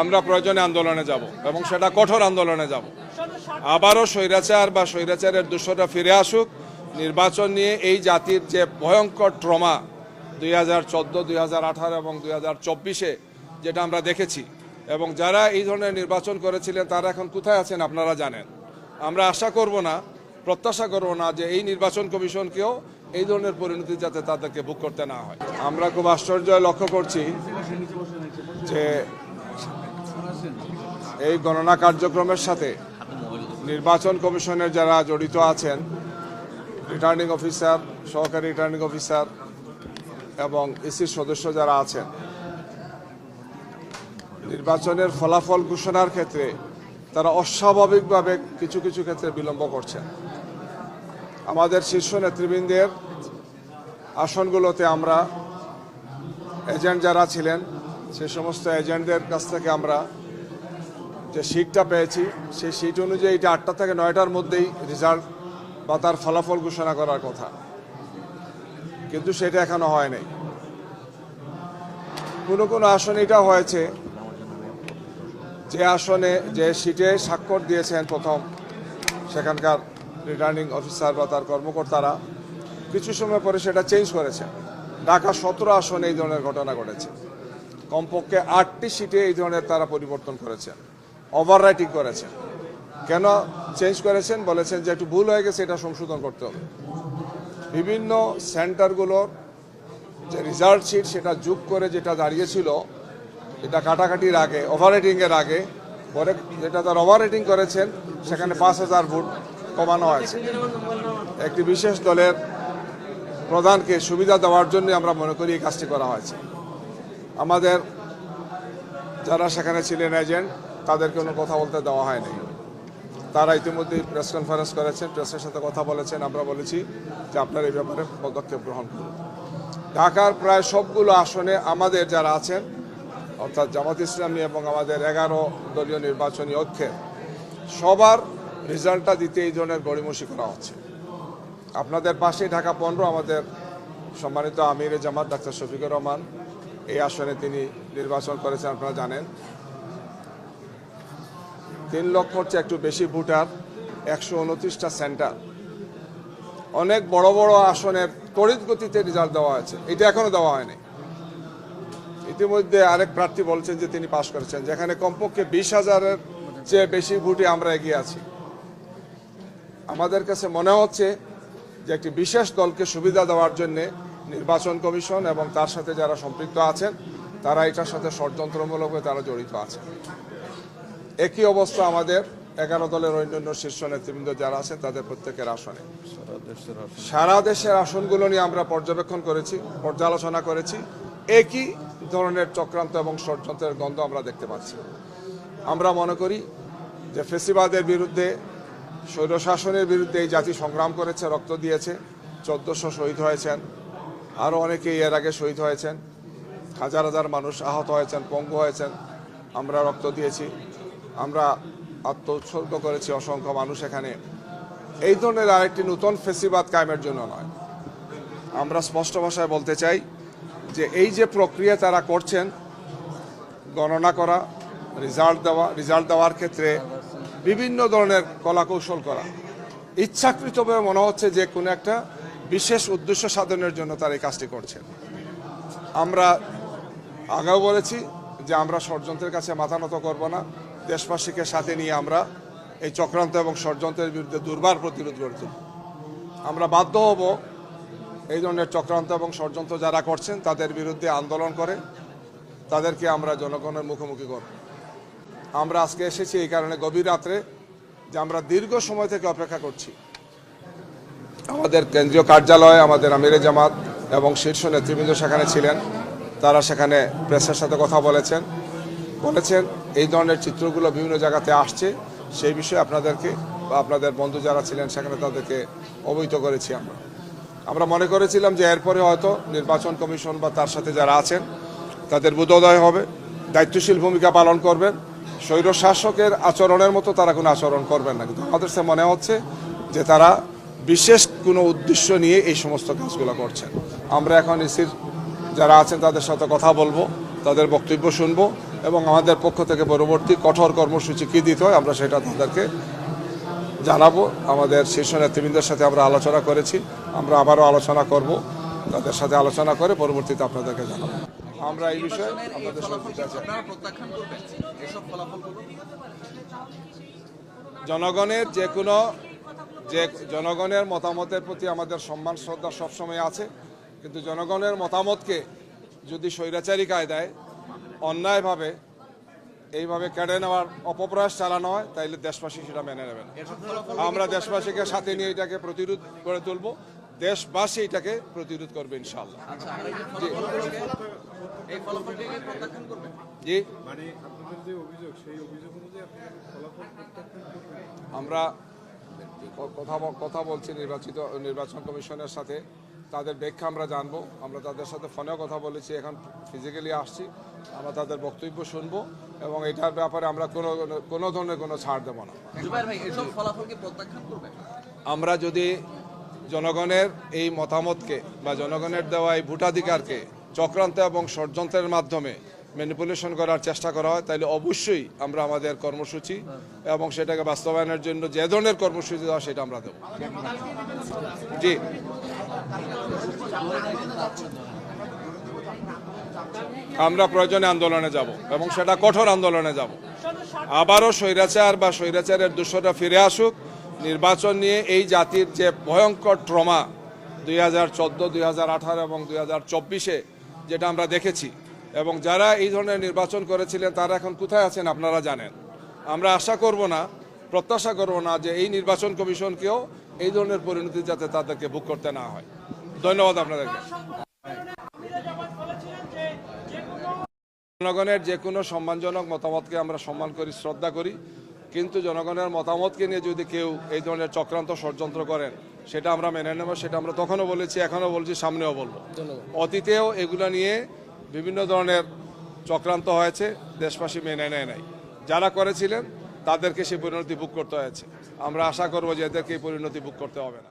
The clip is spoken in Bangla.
আমরা প্রয়োজনে আন্দোলনে যাব এবং সেটা কঠোর আন্দোলনে যাব। আবারও স্বৈরাচার বা স্বৈরাচারের দূষণটা ফিরে আসুক। নির্বাচন নিয়ে এই জাতির যে ভয়ঙ্কর ট্রমা দুই হাজার চোদ্দ, দুই হাজার আঠারো এবং দুই হাজার চব্বিশে যেটা আমরা দেখেছি এবং যারা এই ধরনের নির্বাচন করেছিলেন, তারা এখন কোথায় আছেন আপনারা জানেন। আমরা আশা করব না, প্রত্যাশা করব না যে এই নির্বাচন কমিশনকেও এই ধরনের পরিণতি যাতে তাদেরকে বুক করতে না হয়। আমরা খুব আশ্চর্য লক্ষ্য করছি যে এই গণনা কার্যক্রমের সাথে নির্বাচন কমিশনের যারা জড়িত আছেন রিটার্নিং অফিসার সহকারী রিটার্নিং অফিসার এবং ইসির সদস্য যারা আছেন, নির্বাচনের ফলাফল ঘোষণার ক্ষেত্রে তারা অস্বাভাবিকভাবে কিছু কিছু ক্ষেত্রে বিলম্ব করছেন। আমাদের শীর্ষ নেতৃবৃন্দের আসনগুলোতে আমরা এজেন্ট যারা ছিলেন, সে সমস্ত এজেন্টদের কাছ থেকে আমরা যে সিটটা পেয়েছি, সেই সিট অনুযায়ী এটা আটটা থেকে নয়টার মধ্যেই রেজাল্ট বা তার ফলাফল ঘোষণা করার কথা। কিন্তু সেটা এখনও হয়নি কোনো কোনো আসনে এটা হয়েছে যে আসনে যে সিটে স্বাক্ষর দিয়েছেন প্রথম সেখানকার রিটার্নিং অফিসার বা তার কর্মকর্তারা, কিছু সময় পরে সেটা চেঞ্জ করেছে। ঢাকা সতেরো আসনে এই ধরনের ঘটনা ঘটেছে। কমপক্ষে আটটি সিটে এই ধরনের তারা পরিবর্তন করেছেন। ওভার রাইটিং করেছেন। কেন চেঞ্জ করেছেন? বলেছেন যে একটু ভুল হয়ে গেছে, এটা সংশোধন করতে হবে। বিভিন্ন সেন্টারগুলোর যে রেজাল্ট শিট সেটা যোগ করে যেটা দাঁড়িয়েছিল, এটা কাটাকাটির আগে ওভার রেটিংয়ের আগে, পরে যেটা তার ওভার রেটিং করেছেন, সেখানে পাঁচ হাজার ভোট কমানো হয়েছে। একটি বিশেষ দলের প্রধানকে সুবিধা দেওয়ার জন্য আমরা মনে করি এই কাজটি করা হয়েছে। আমাদের যারা সেখানে ছিলেন এজেন্ট তাদের কোনো কথা বলতে দেওয়া হয়নি। তারা ইতিমধ্যেই প্রেস কনফারেন্স করেছেন প্রেসের সাথে কথা বলেছেন। আমরা বলেছি যে আপনারা এই ব্যাপারে পদক্ষেপ গ্রহণ করুন। ঢাকার প্রায় সবগুলো আসনে আমাদের যারা আছেন, অর্থাৎ জামাত ইসলামী এবং আমাদের এগারো দলীয় নির্বাচনী ঐক্যের, সবার রেজাল্টটা দিতে এই ধরনের গড়িমসি করা হচ্ছে। আপনাদের পাশেই ঢাকা পনেরো, আমাদের সম্মানিত আমির জামাত, ডাক্তার শফিকুর রহমান। এই আসনে তিনি নির্বাচন করেছেন, আপনারা জানেন। তিন লক্ষর চেয়ে একটু বেশি ভোটার, একশো উনত্রিশটা সেন্টার। অনেক বড় বড় আসনের তড়িৎ গতিতে রেজাল্ট দেওয়া হয়েছে এটা এখনও দেওয়া হয়নি। ইতিমধ্যে আরেক প্রার্থী বলছেন যে তিনি পাশ করেছেন, যেখানে কমপক্ষে বিশ হাজারের চেয়ে বেশি ভোটে আমরা এগিয়ে আছি। আমাদের কাছে মনে হচ্ছে যে একটি বিশেষ দলকে সুবিধা দেওয়ার জন্য নির্বাচন কমিশন এবং তার সাথে যারা সম্পৃক্ত আছেন, তারা এটার সাথে ষড়যন্ত্রমূলকভাবে তারা জড়িত আছেন। একই অবস্থা আমাদের এগারো দলের অন্যান্য শীর্ষ নেতৃবৃন্দ যারা আছেন, তাদের প্রত্যেকের আসনে। সারা দেশের আসনগুলো নিয়ে আমরা পর্যবেক্ষণ করেছি, পর্যালোচনা করেছি। একই ধরনের চক্রান্ত এবং ষড়যন্ত্রের গন্ধ আমরা দেখতে পাচ্ছি। আমরা মনে করি যে ফেসিবাদের বিরুদ্ধে, স্বৈরশাসনের বিরুদ্ধে এই জাতি সংগ্রাম করেছে, রক্ত দিয়েছে। চোদ্দশো শহীদ হয়েছেন। আরও অনেকে এর আগে শহীদ হয়েছেন। হাজার হাজার মানুষ আহত হয়েছেন, পঙ্গু হয়েছেন। আমরা রক্ত দিয়েছি। আমরা আত্ম উৎসর্গ করেছি অসংখ্য মানুষ এখানে। এই ধরনের আরেকটি নতুন ফেসিবাদ কায়েমের জন্য নয়। আমরা স্পষ্ট ভাষায় বলতে চাই যে এই যে প্রক্রিয়া তারা করছেন, গণনা করা রেজাল্ট দেওয়া রেজাল্ট দেওয়ার ক্ষেত্রে বিভিন্ন ধরনের কলাকৌশল করা। ইচ্ছাকৃতভাবে মনে হচ্ছে যে কোনো একটা বিশেষ উদ্দেশ্য সাধনের জন্য তারা এই কাজটি করছেন। আমরা আগেও বলেছি যে আমরা ষড়যন্ত্রের কাছে মাথা নত করব না। দেশবাসীকে সাথে নিয়ে আমরা এই চক্রান্ত এবং ষড়যন্ত্রের বিরুদ্ধে দুর্বার প্রতিরোধ গড়ে তুলব আমরা বাধ্য হব এই ধরনের চক্রান্ত এবং ষড়যন্ত্র যারা করছেন, তাদের বিরুদ্ধে আন্দোলন করে, তাদেরকে আমরা জনগণের মুখোমুখি করব। আমরা আজকে এসেছি এই কারণে গভীর রাত্রে যে আমরা দীর্ঘ সময় থেকে অপেক্ষা করছি। আমাদের কেন্দ্রীয় কার্যালয়ে, আমাদের আমিরে জামাত এবং শীর্ষ নেতৃবৃন্দ সেখানে ছিলেন। তারা সেখানে প্রেসের সাথে কথা বলেছেন। বলেছেন এই ধরনের চিত্রগুলো বিভিন্ন জায়গাতে আসছে। সেই বিষয়ে আপনাদেরকে বা আপনাদের বন্ধু যারা ছিলেন সেখানে তাদেরকে অবহিত করেছি আমরা। আমরা মনে করেছিলাম যে এরপরে হয়তো নির্বাচন কমিশন বা তার সাথে যারা আছেন, তাদের বোধোদয় হবে। দায়িত্বশীল ভূমিকা পালন করবেন। স্বৈর শাসকের আচরণের মতো তারা কোনো আচরণ করবেন না। কিন্তু আমাদের সে মনে হচ্ছে যে তারা বিশেষ কোনো উদ্দেশ্য নিয়ে এই সমস্ত কাজগুলো করছেন। আমরা এখন ইসির যারা আছেন তাদের সাথে কথা বলব, তাদের বক্তব্য শুনব। এবং আমাদের পক্ষ থেকে পরবর্তী কঠোর কর্মসূচি কী দিতে হয় আমরা সেটা তাদেরকে জানাব। আমাদের শীর্ষ নেতৃবৃন্দের সাথে আমরা আলোচনা করেছি আমরা আবারও আলোচনা করব তাদের সাথে আলোচনা করে পরবর্তীতে আপনাদেরকে জানাব। আমরা এই বিষয়ে আপনাদের জনগণের যে কোনো যে জনগণের মতামতের প্রতি আমাদের সম্মান শ্রদ্ধা সবসময় আছে। কিন্তু জনগণের মতামতকে যদি স্বৈরাচারী কায়দায় অন্যায়ভাবে এইভাবে কেড়ে নেওয়ার অপপ্রয়াস চালানো হয় তাইলে দেশবাসী সেটা মেনে নেবে না আমরা দেশবাসীকে সাথে নিয়ে এটাকে প্রতিরোধ করে তুলব। দেশবাসী এটাকে প্রতিরোধ করবে ইনশাল্লাহ আচ্ছা জি। মানে আপনাদের যে অভিযোগ সেই অভিযোগ অনুযায়ী আপনারা ফলাফল প্রত্যাখ্যান করবেন। আমরা কথা কথা বলছি নির্বাচিত নির্বাচন কমিশনের সাথে। তাদের ব্যাখ্যা আমরা জানব। আমরা তাদের সাথে ফোনেও কথা বলেছি এখন ফিজিক্যালি আসছি। আমরা তাদের বক্তব্য শুনব এবং এটার ব্যাপারে আমরা কোনো কোনো ধরনের কোনো ছাড় দেবো না। আমরা যদি জনগণের এই মতামতকে বা জনগণের দেওয়া এই ভোটাধিকারকে চক্রান্ত এবং ষড়যন্ত্রের মাধ্যমে ম্যানিপুলেশন করার চেষ্টা করা হয় তাহলে অবশ্যই আমরা আমাদের কর্মসূচি এবং সেটাকে বাস্তবায়নের জন্য যে ধরনের কর্মসূচি দেওয়া সেটা আমরা দেবো। জি। আমরা প্রয়োজনে আন্দোলনে যাব এবং সেটা কঠোর আন্দোলনে যাব। আবারও স্বৈরাচার বা স্বৈরাচারের দুশোটা ফিরে আসুক। নির্বাচন নিয়ে এই জাতির যে ভয়ঙ্কর ট্রমা দুই হাজার চোদ্দ, দুই হাজার আঠারো এবং দুই হাজার চব্বিশে যেটা আমরা দেখেছি এবং যারা এই ধরনের নির্বাচন করেছিলেন, তারা এখন কোথায় আছেন আপনারা জানেন। আমরা আশা করব না, প্রত্যাশা করব না যে এই নির্বাচন কমিশনকেও এই ধরনের পরিণতি যাতে তাদেরকে বুক করতে না হয়। ধন্যবাদ আপনাদেরকে। জনগণের যে কোনো সম্মানজনক মতামতকে আমরা সম্মান করি শ্রদ্ধা করি। কিন্তু জনগণের মতামতকে নিয়ে যদি কেউ এই ধরনের চক্রান্ত ষড়যন্ত্র করেন সেটা আমরা মেনে নেব সেটা আমরা তখনও বলেছি এখনও বলছি সামনেও বলব। অতীতেও এগুলো নিয়ে বিভিন্ন ধরনের চক্রান্ত হয়েছে দেশবাসী মেনে নেয় নাই। যারা করেছিলেন তাদেরকে সেই পরিণতি বুক করতে হয়েছে। আমরা আশা করব যে এদেরকে এই পরিণতি বুক করতে হবে না।